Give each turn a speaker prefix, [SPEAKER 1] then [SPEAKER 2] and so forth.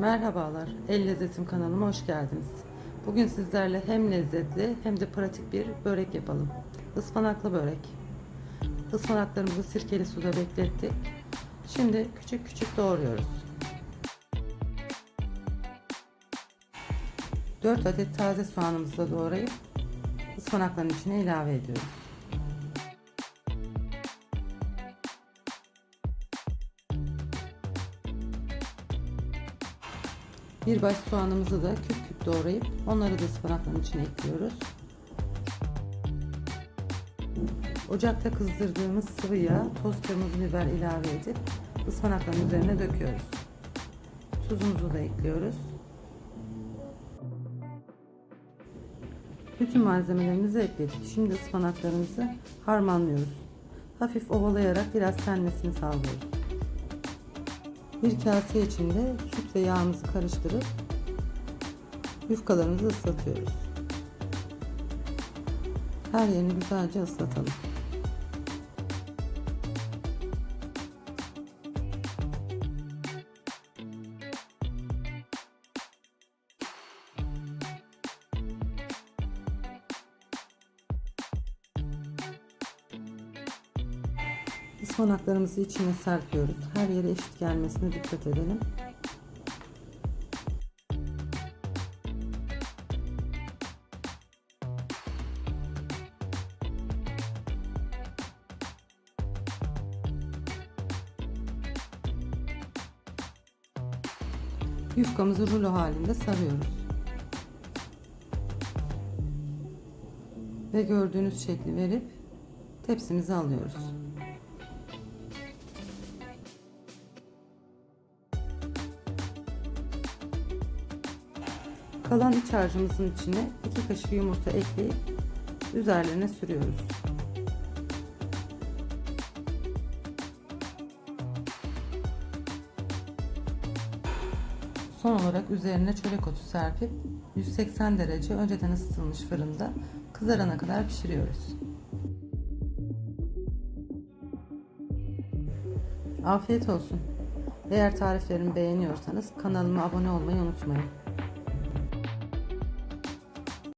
[SPEAKER 1] Merhabalar, El Lezzetim kanalıma hoş geldiniz. Bugün sizlerle hem lezzetli hem de pratik bir börek yapalım. Ispanaklı börek. Ispanaklarımızı sirkeli suda beklettik. Şimdi küçük küçük doğruyoruz. 4 adet taze soğanımızı da doğrayıp ıspanakların içine ilave ediyoruz. Bir baş soğanımızı da küp küp doğrayıp onları da ıspanakların içine ekliyoruz. Ocakta kızdırdığımız sıvı yağ, toz kırmızı biber ilave edip ıspanakların üzerine döküyoruz. Tuzumuzu da ekliyoruz. Bütün malzemelerimizi ekledik. Şimdi ıspanaklarımızı harmanlıyoruz. Hafif ovalayarak biraz senmesini sağlıyoruz. Bir kase içinde süt ve yağımızı karıştırıp yufkalarımızı ıslatıyoruz. Her yerini güzelce ıslatalım. Ispanaklarımızı içine serpiyoruz. Her yere eşit gelmesine dikkat edelim. Yufkamızı rulo halinde sarıyoruz. Ve gördüğünüz şekli verip tepsimize alıyoruz. Kalan iç harcımızın içine 2 kaşık yumurta ekleyip üzerlerine sürüyoruz. Son olarak üzerine çörek otu serpip 180 derece önceden ısıtılmış fırında kızarana kadar pişiriyoruz. Afiyet olsun. Eğer tariflerimi beğeniyorsanız kanalıma abone olmayı unutmayın.